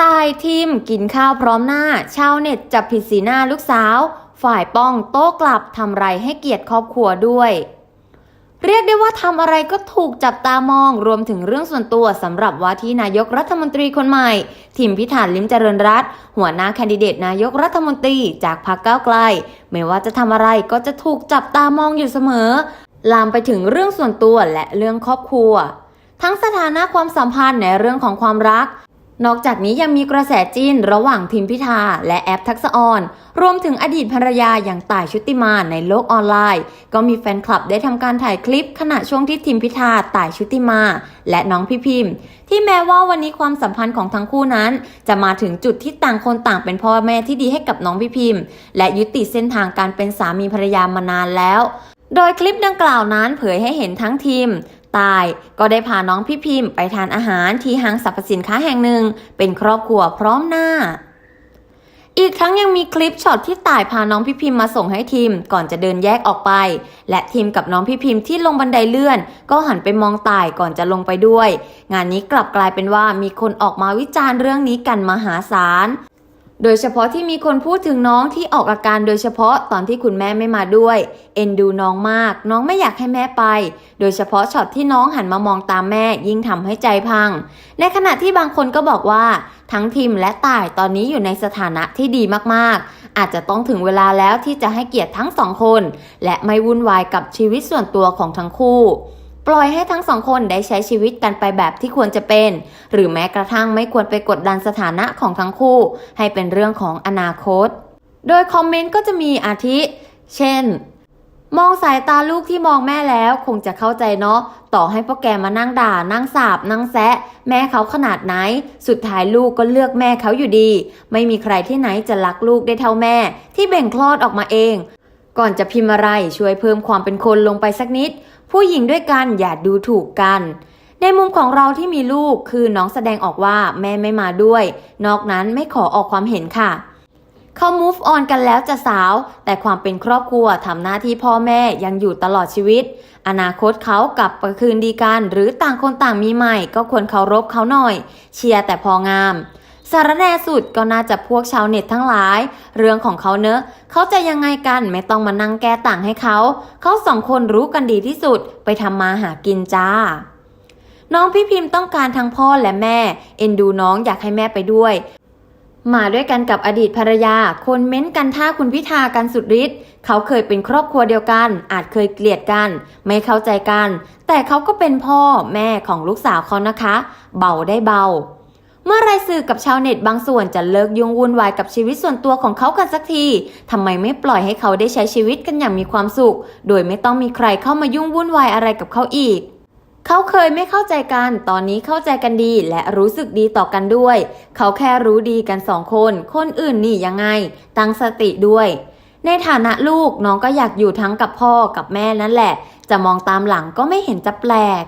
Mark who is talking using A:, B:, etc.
A: ตายทีมกินข้าวพร้อมหน้า ชาวเน็ตจับผิดสีหน้าลูกสาว ฝ่ายป้องโต้กลับทำไรให้เกียรติครอบครัวด้วย เรียกได้ว่าทำอะไรก็ถูกจับตามองรวมถึงเรื่องส่วนตัวสำหรับว่าที่นายกรัฐมนตรีคนใหม่ ทิมพิธาลิมเจริญรัตหัวหน้าแคนดิเดตนายกรัฐมนตรีจากพรรคก้าวไกล ไม่ว่าจะทำอะไรก็จะถูกจับตามองอยู่เสมอ ลามไปถึงเรื่องส่วนตัวและเรื่องครอบครัว ทั้งสถานะความสัมพันธ์ในเรื่องของความรัก นอกจากนี้ยังมีกระแสจีนระหว่างทิมพิธาและแอปทักษะออน รวมถึงอดีตภรรยาอย่างต่ายชุติมาในโลกออนไลน์ ก็มีแฟนคลับได้ทำการถ่ายคลิปขณะช่วงที่ทิมพิธาต่ายชุติมา และน้องพี่พิมพ์ ที่แม้ว่าวันนี้ความสัมพันธ์ของทั้งคู่นั้น จะมาถึงจุดที่ต่างคนต่างเป็นพ่อแม่ที่ดีให้กับน้องพี่พิมพ์ และยุติเส้นทางการเป็นสามีภรรยามานานแล้วโดยคลิปดังกล่าวนั้นเผยให้เห็นทั้งทีม ตาย ก็ได้พาน้องพี่พิมพ์ไปทานอาหารที่ห้างสรรพสินค้าแห่งหนึ่ง เป็นครอบครัวพร้อมหน้า อีกทั้งยังมีคลิปช็อตที่ต่ายพาน้องพี่พิมพ์มาส่งให้ทีมก่อนจะเดินแยกออกไป และทีมกับน้องพี่พิมพ์ที่ลงบันไดเลื่อน ก็หันไปมองต่ายก่อนจะลงไปด้วย งานนี้กลับกลายเป็นว่ามีคนออกมาวิจารณ์เรื่องนี้กันมหาศาล โดยเฉพาะที่มีคนพูดถึงน้องที่ออกอาการโดยเฉพาะตอนที่คุณแม่ไม่มาด้วย เอ็นดูน้องมาก น้องไม่อยากให้แม่ไป โดยเฉพาะช็อตที่น้องหันมามองตามแม่ยิ่งทำให้ใจพัง ในขณะที่บางคนก็บอกว่า ทั้งทีมและต่ายตอนนี้อยู่ในสถานะที่ดีมากๆ อาจจะต้องถึงเวลาแล้วที่จะให้เกียรติทั้งสองคน และไม่วุ่นวายกับชีวิตส่วนตัวของทั้งคู่ ปล่อยให้ทั้งสองคนได้ใช้ชีวิตกันไปแบบที่ควรจะเป็น หรือแม้กระทั่งไม่ควรไปกดดันสถานะของทั้งคู่ ให้เป็นเรื่องของอนาคต โดยคอมเมนต์ก็จะมีอาทิ เช่น มองสายตาลูกที่มองแม่แล้วคงจะเข้าใจเนาะ ต่อให้พ่อแกมานั่งด่า นั่งสาบ นั่งแซะ แม่เขาขนาดไหน สุดท้ายลูกก็เลือกแม่เขาอยู่ดี ไม่มีใครที่ไหนจะรักลูกได้เท่าแม่ ที่เบ่งคลอดออกมาเอง ก่อนจะพิมพ์อะไรช่วยเพิ่มความเป็นคนลงไปสักนิด ผู้หญิงด้วยกันอย่าดูถูกกัน ในมุมของเราที่มีลูกคือน้องแสดงออกว่าแม่ไม่มาด้วย นอกนั้นไม่ขอออกความเห็นค่ะเขา move on กันแล้วจะสาว แต่ความเป็นครอบครัวทำหน้าที่พ่อแม่ยังอยู่ตลอดชีวิต อนาคตเขากลับไปคืนดีกัน หรือต่างคนต่างมีใหม่ ก็ควรเคารพเขาหน่อย เชียร์แต่พองาม สารแน่สุดก็น่าจะพวกชาวเน็ตทั้งหลาย เรื่องของเขาเนอะ เขาจะยังไงกันไม่ต้องมานั่งแก้ต่างให้เขา เขาสองคนรู้กันดีที่สุดไปทำมาหากินจ้า น้องพี่พิมพ์ต้องการทั้งพ่อและแม่ เอ็นดูน้องอยากให้แม่ไปด้วย มาด้วยกันกับอดีตภรรยา คนเม้นกันท่าคุณพิธากันสุดฤทธิ์เขาเคยเป็นครอบครัวเดียวกัน อาจเคยเกลียดกัน ไม่เข้าใจกัน แต่เขาก็เป็นพ่อแม่ของลูกสาวเขานะคะ เบาได้เบา เมื่อไรสื่อกับชาวเน็ตบางส่วนจะเลิกยุ่งวุ่นวายกับชีวิตส่วนตัวของเขากันสักที ทำไมไม่ปล่อยให้เขาได้ใช้ชีวิตกันอย่างมีความสุข โดยไม่ต้องมีใครเข้ามายุ่งวุ่นวายอะไรกับเขาอีกเขาเคยไม่เข้าใจกัน ตอนนี้เข้าใจกันดีและรู้สึกดีต่อกันด้วย เขาแค่รู้ดีกันสองคน คนอื่นนี่ยังไง ตั้งสติด้วย ในฐานะลูกน้องก็อยากอยู่ทั้งกับพ่อกับแม่นั่นแหละ จะมองตามหลังก็ไม่เห็นจะแปลก